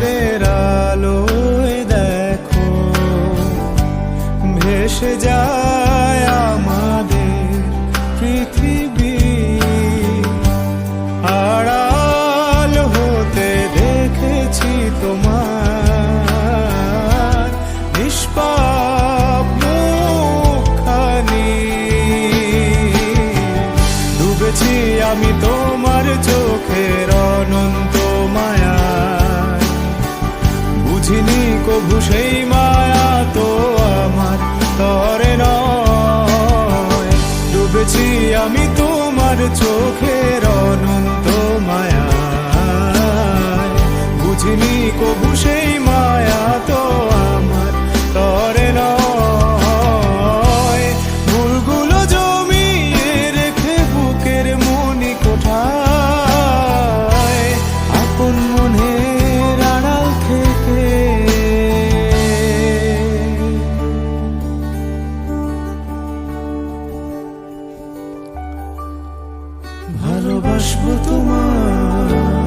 চাঁদের আলোয় দেখো, ভেসে যায় আমাদের পৃথিবী। আড়াল হতে দেখেছি তোমার নিষ্পাপ মুখানি ডুবেছি আমি তোমার চোখের অনন্ত মায়া। বুঝিনি কভু সেই মায়া তো আমার তরে নয়। ডুবেছি আমি তোমার চোখের অনন্ত মায়া বুঝিনি কভু সেই ভালোবাসবো তোমার